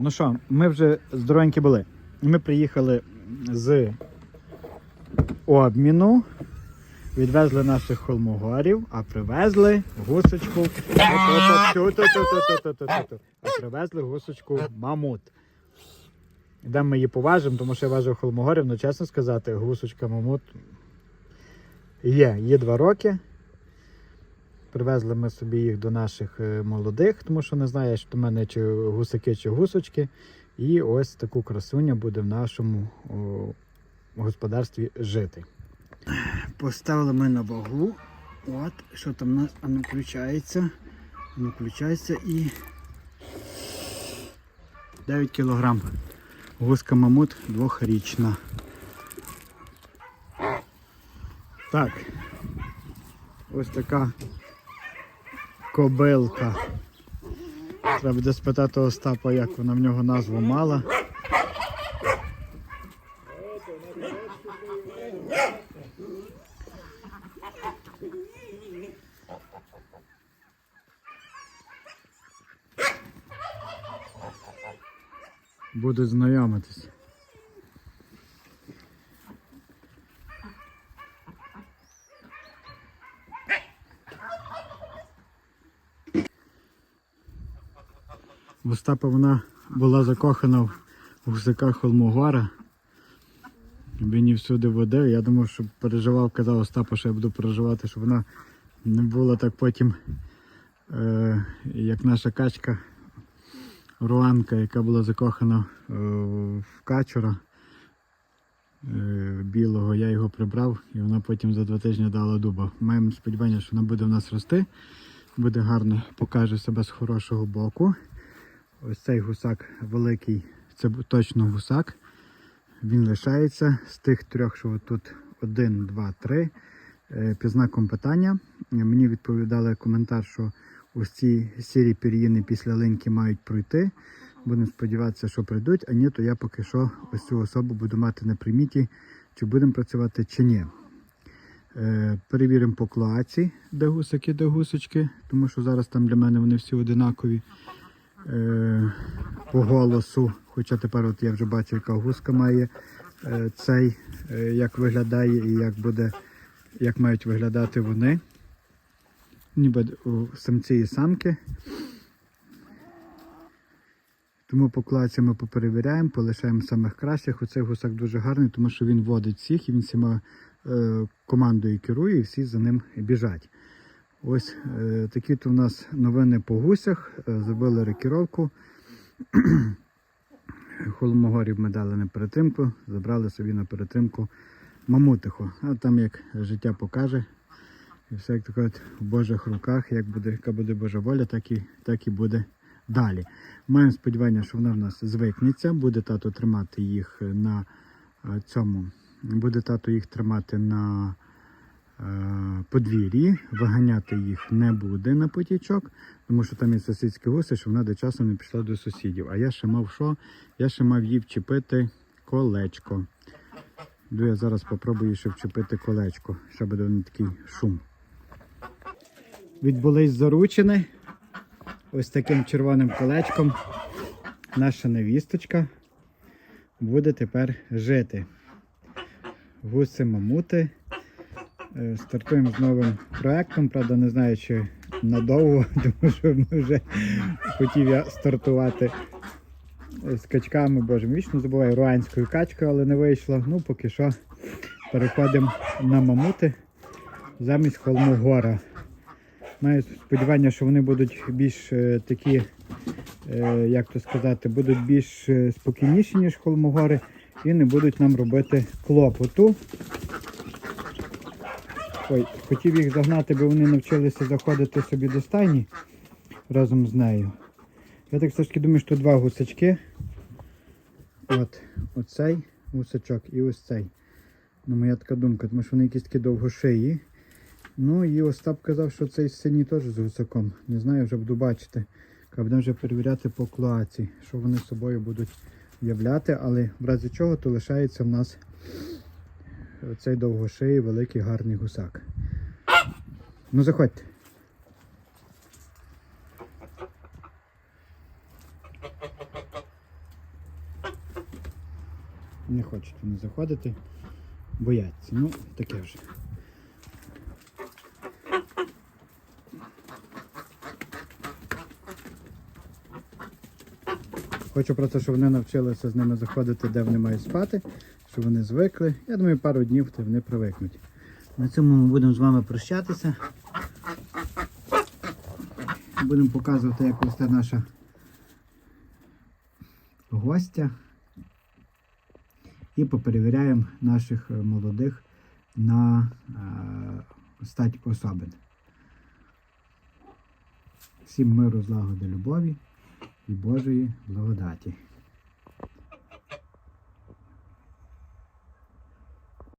Ну що, ми вже здоровенькі були. Ми приїхали з обміну, відвезли наших холмогорів, а привезли гусочку. А привезли гусочку мамут. Де ми її поважимо, тому що я важив холмогорів, але чесно сказати, гусочка мамут є, є два роки. Привезли ми собі їх до наших е, молодих, тому що не знаю, що в мене чи гусаки, чи гусочки. І ось таку красуню буде в нашому о, господарстві жити. Поставили ми на вагу. От, що там у нас воно включається. Воно включається і 9 кілограм. Гуска мамут двохрічна. Так. Ось така кобилка. Треба буде спитати Остапа, як вона в нього назву мала. Будуть знайомитись. В Остапа вона була закохана в гусака Холмогора. Він всюди водив. Я думав, що переживав, казав Остапа, що я буду переживати, щоб вона не була так потім, е, як наша качка Руанка, яка була закохана е, в качура е, білого. Я його прибрав і вона потім за два тижні дала дуба. Маємо сподівання, що вона буде в нас рости, буде гарно, покаже себе з хорошого боку. Ось цей гусак великий, це точно гусак. Він лишається з тих трьох, що тут один, два, три. Е, Під знаком питання. Мені відповідали коментар, що ось ці сірі пір'їни після линьки мають пройти. Будемо сподіватися, що прийдуть, а ні, то я поки що ось цю особу буду мати на приміті, чи будемо працювати, чи ні. Е, Перевіримо по клоаці, де гусаки, де гусочки, тому що зараз там для мене вони всі одинакові е, по голосу. Хоча тепер от я вже бачу, яка гуска має е, цей, е, як виглядає і як буде, як мають виглядати вони. Ніби самці і самки. Тому по клаці ми поперевіряємо, полишаємо самих кращих. Оцей гусак дуже гарний, тому що він водить всіх і він всіма е, командою керує і всі за ним біжать. Ось е, такі то в нас новини по гусях. Е, зробили рекіровку. Холмогорів ми дали на перетримку, забрали собі на перетримку мамутиху. А там як життя покаже. І все як от в Божих руках, як буде, яка буде Божа воля, так і, так і буде далі. Маємо сподівання, що вона в нас звикнеться, буде тато тримати їх на е, цьому, буде тато їх тримати на подвір'ї, виганяти їх не буде на потічок, тому що там є сусідські гуси, що вона до часу не пішла до сусідів. А я ще мав що? Я ще мав їй вчепити колечко. Йду я зараз попробую ще вчепити колечко, ще буде не такий шум. Відбулись заручини. Ось таким червоним колечком. Наша невісточка буде тепер жити. Гуси мамути. Е, Стартуємо з новим проектом, правда, не знаю, чи надовго, тому що ми вже хотів я стартувати з качками, боже, вічно забуваю руанською качкою, але не вийшло. Ну, поки що переходимо на мамути замість холму гора. Маю сподівання, що вони будуть більш е, такі, е, як то сказати, будуть більш спокійніші, ніж холмогори, і не будуть нам робити клопоту. Ой, хотів їх загнати, бо вони навчилися заходити собі до стайні разом з нею. Я так все ж таки думаю, що два гусачки. От, оцей гусачок і ось цей. Ну, моя така думка, тому що вони якісь такі довгошиї. Ну і Остап казав, що цей синій теж з гусаком. Не знаю, вже буду бачити. Будемо вже перевіряти по клоаці, що вони собою будуть являти, але в разі чого то лишається в нас оцей довгошиї, великий гарний гусак. Ну заходьте. Не хочуть вони заходити, бояться. Ну, таке вже. Хочу просто, щоб вони навчилися з ними заходити, де вони мають спати, щоб вони звикли. Я думаю, пару днів то вони привикнуть. На цьому ми будемо з вами прощатися. Будемо показувати, як росте наша гостя. І поперевіряємо наших е, молодих на е, стать особин. Всім миру, злагоди, любові і Божої благодаті.